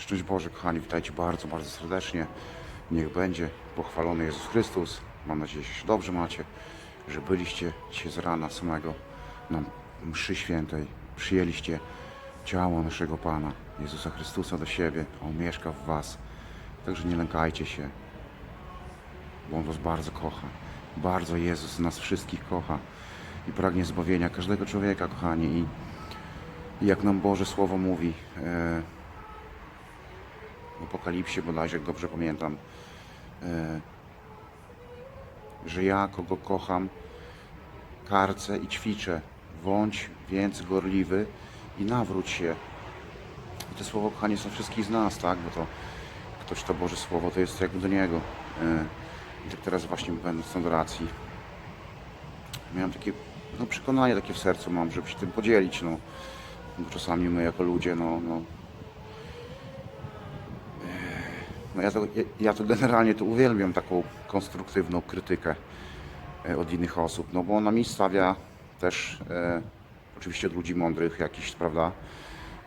Szczęść Boże, kochani, witajcie bardzo, bardzo serdecznie. Niech będzie pochwalony Jezus Chrystus. Mam nadzieję, że się dobrze macie, że byliście dzisiaj z rana samego na mszy świętej. Przyjęliście ciało naszego Pana, Jezusa Chrystusa do siebie. On mieszka w Was. Także nie lękajcie się, bo On Was bardzo kocha. Bardzo Jezus nas wszystkich kocha i pragnie zbawienia każdego człowieka, kochani. I, jak nam Boże Słowo mówi, w Apokalipsie bodajże, jak dobrze pamiętam, e, że ja, kogo kocham, karcę i ćwiczę. Bądź więc gorliwy i nawróć się. I to słowo, kochanie, są wszystkich z nas, tak? Bo to kto czyta Boże Słowo, to jest jakby do Niego. E, I tak teraz właśnie będąc na adoracji, miałem takie no, przekonanie takie w sercu mam, żeby się tym podzielić, no. Bo czasami my jako ludzie, no, no No ja, to, ja, to generalnie to uwielbiam taką konstruktywną krytykę e, od innych osób, no bo ona mi stawia też e, oczywiście od ludzi mądrych jakiś, prawda,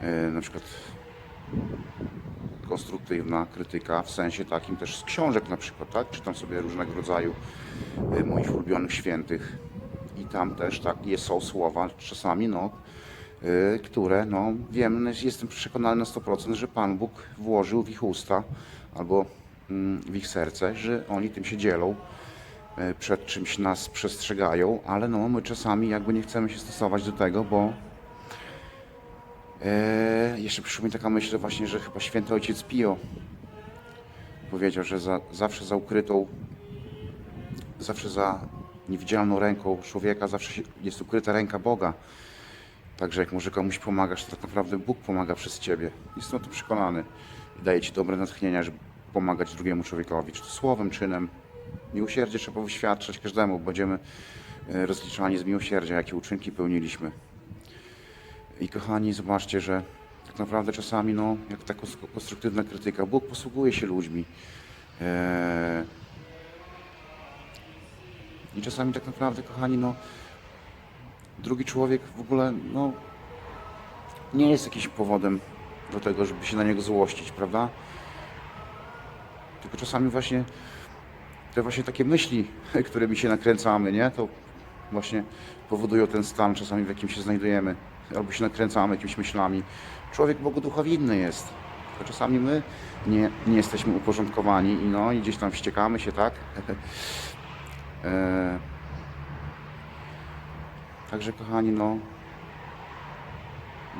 e, na przykład konstruktywna krytyka w sensie takim też z książek na przykład, tak, czytam sobie różnego rodzaju e, moich ulubionych świętych i tam też tak są słowa czasami, no, które, no wiem, jestem przekonany na 100%, że Pan Bóg włożył w ich usta albo mm, w ich serce, że oni tym się dzielą, y, przed czymś nas przestrzegają, ale no my czasami jakby nie chcemy się stosować do tego, bo e, jeszcze przyszła mi taka myśl właśnie, że chyba święty ojciec Pio powiedział, że za, zawsze za ukrytą zawsze za niewidzialną ręką człowieka zawsze jest ukryta ręka Boga. Także jak może komuś pomagasz, to tak naprawdę Bóg pomaga przez Ciebie. Jestem o tym przekonany. I daje Ci dobre natchnienia, żeby pomagać drugiemu człowiekowi, czy to słowem, czynem. Miłosierdzie trzeba wyświadczać każdemu, będziemy e, rozliczani z miłosierdzia, jakie uczynki pełniliśmy. I kochani, zobaczcie, że tak naprawdę czasami, no, jak ta kons- konstruktywna krytyka, Bóg posługuje się ludźmi. Eee, i czasami tak naprawdę, kochani, no, drugi człowiek w ogóle, no, nie jest jakimś powodem do tego, żeby się na niego złościć, prawda? Tylko czasami właśnie te właśnie takie myśli, którymi się nakręcamy, nie? To właśnie powodują ten stan czasami, w jakim się znajdujemy. Albo się nakręcamy jakimiś myślami. Człowiek Bogu ducha winny jest. Tylko czasami my nie, nie jesteśmy uporządkowani i no i gdzieś tam wściekamy się, tak? E, Także kochani, no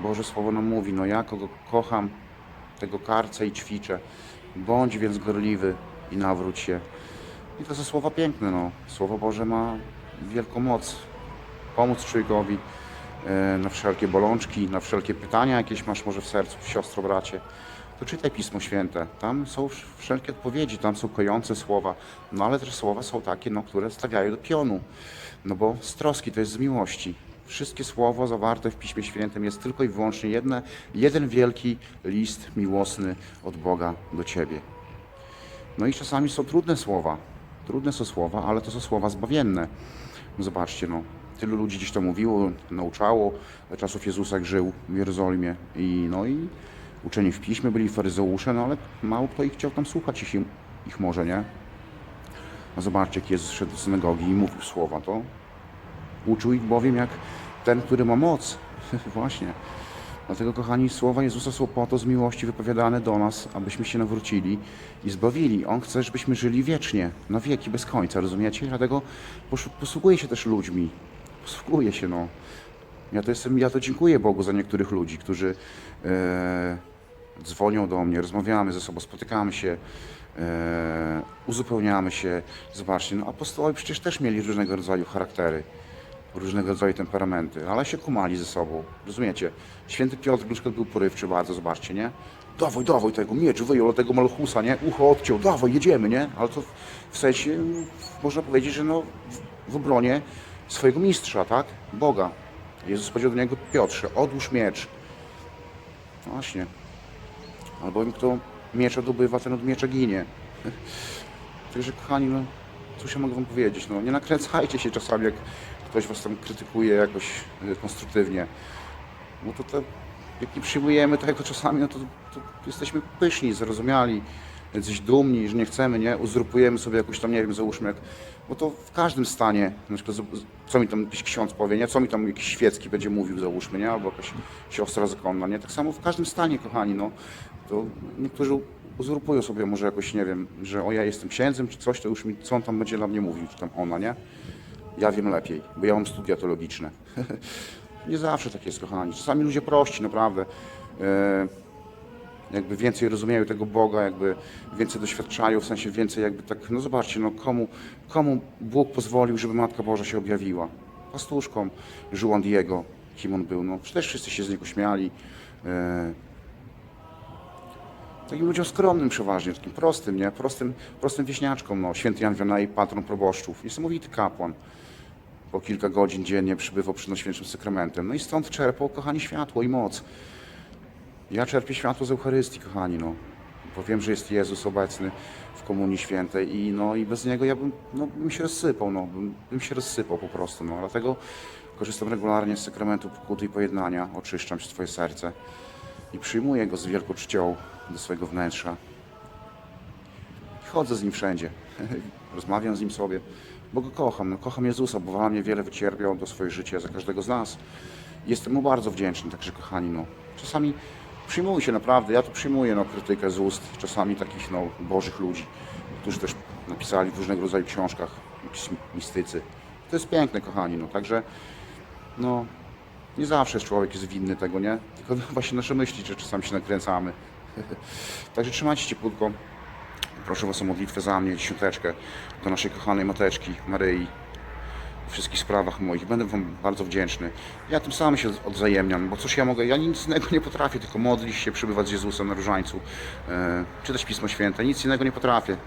Boże Słowo nam mówi, no ja kogo kocham, tego karcę i ćwiczę. Bądź więc gorliwy i nawróć się. I to są słowa piękne, no. Słowo Boże ma wielką moc pomóc człowiekowi e, na wszelkie bolączki, na wszelkie pytania jakieś masz może w sercu, siostro, bracie. Czytaj Pismo Święte. Tam są wsz- wszelkie odpowiedzi, tam są kojące słowa, no ale też słowa są takie, no, które stawiają do pionu. No bo z troski to jest z miłości. Wszystkie słowo zawarte w Piśmie Świętym jest tylko i wyłącznie jedne, jeden wielki list miłosny od Boga do Ciebie. No i czasami są trudne słowa. Trudne są słowa, ale to są słowa zbawienne. No zobaczcie, no. Tylu ludzi gdzieś to mówiło, nauczało, czasów Jezusa jak żył w Jerozolimie. I, no i uczeni w piśmie byli faryzeusze, no ale mało kto ich chciał tam słuchać ich, ich może, nie? A zobaczcie, jak Jezus szedł do synagogi i mówił słowa, to uczył ich bowiem jak ten, który ma moc. Właśnie. Dlatego, kochani, słowa Jezusa są po to z miłości wypowiadane do nas, abyśmy się nawrócili i zbawili. On chce, żebyśmy żyli wiecznie, na wieki, bez końca, rozumiecie? Dlatego posługuje się też ludźmi. Posługuje się, no. Ja to, jestem, ja to dziękuję Bogu za niektórych ludzi, którzy e, dzwonią do mnie, rozmawiamy ze sobą, spotykamy się, e, uzupełniamy się. Zobaczcie, no apostołowie przecież też mieli różnego rodzaju charaktery różnego rodzaju temperamenty, ale się kumali ze sobą, rozumiecie? Święty Piotr na przykład był porywczy bardzo, zobaczcie, nie? Dawaj, dawaj tego miecz, wyjął tego malchusa, nie? Ucho odciął, dawaj, jedziemy, nie? Ale to w, w sensie, można powiedzieć, że no w, w obronie swojego mistrza, tak? Boga. Jezus powiedział do niego, Piotrze, odłóż miecz. No Właśnie. Albowiem kto miecza dobywa, ten od miecza ginie. Także kochani, no cóż ja mogę wam powiedzieć, no nie nakręcajcie się czasami, jak ktoś was tam krytykuje jakoś y, konstruktywnie. Bo to jak nie przyjmujemy tego czasami, no to, to jesteśmy pyszni, zrozumiali, jacyś dumni, że nie chcemy, nie? Uzurpujemy sobie jakąś tam, nie wiem, załóżmy, jak, bo to w każdym stanie, na przykład, co mi tam jakiś ksiądz powie, nie? Co mi tam jakiś świecki będzie mówił, załóżmy, nie? Albo jakaś siostra zakonna, nie? Tak samo w każdym stanie, kochani, no. To niektórzy uzurpują sobie może jakoś, nie wiem, że o ja jestem księdzem czy coś, to już mi, co on tam będzie dla mnie mówił, czy tam ona, nie? Ja wiem lepiej, bo ja mam studia teologiczne. nie zawsze tak jest, kochani. Czasami ludzie prości, naprawdę. E, jakby więcej rozumieją tego Boga, jakby więcej doświadczają, w sensie więcej jakby tak, no zobaczcie, no komu, komu Bóg pozwolił, żeby Matka Boża się objawiła? Pastuszkom, Juan Diego, kim on był, no przecież wszyscy się z niego śmiali. E, takim ludziom skromnym przeważnie, takim prostym, nie? Prostym, prostym wieśniaczkom, no. Święty Jan Wianaj, patron proboszczów, niesamowity kapłan. Po kilka godzin dziennie przybywał przed Najświętszym Sakramentem. No i stąd czerpał, kochani, światło i moc. Ja czerpię światło z Eucharystii, kochani, no. Bo wiem, że jest Jezus obecny w Komunii Świętej i, no, i bez Niego ja bym, no, bym się rozsypał, no. Bym, bym się rozsypał po prostu, no. Dlatego korzystam regularnie z sakramentu pokuty i pojednania, oczyszczam się swoje serce i przyjmuję Go z wielką czcią do swojego wnętrza. Chodzę z Nim wszędzie, rozmawiam z Nim sobie, bo Go kocham, no, kocham Jezusa, bo dla mnie wiele wycierpiał do swoje życie za każdego z nas. Jestem Mu bardzo wdzięczny, także kochani, no, czasami przyjmujcie naprawdę, ja to przyjmuję, no, krytykę z ust czasami takich, no, bożych ludzi, którzy też napisali w różnego rodzaju książkach, jakiś mistycy. To jest piękne, kochani, no, także, no, nie zawsze człowiek jest winny tego, nie? Tylko właśnie nasze myśli, że czasami się nakręcamy. Także trzymajcie cieplutko. Proszę Was o modlitwę za mnie, dziesiąteczkę do naszej kochanej mateczki Maryi wszystkich sprawach moich. Będę Wam bardzo wdzięczny. Ja tym samym się odwzajemniam, bo cóż ja mogę, ja nic innego nie potrafię, tylko modlić się, przybywać z Jezusem na różańcu, e, czytać Pismo Święte, nic innego nie potrafię.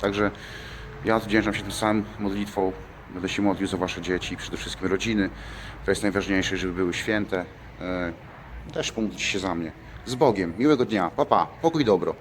Także ja odwdzięczam się tym samym modlitwą. Będę się modlił za Wasze dzieci, przede wszystkim rodziny. To jest najważniejsze, żeby były święte. E, też pomódlcie się za mnie. Z Bogiem. Miłego dnia. Pa, pa. Pokój dobro.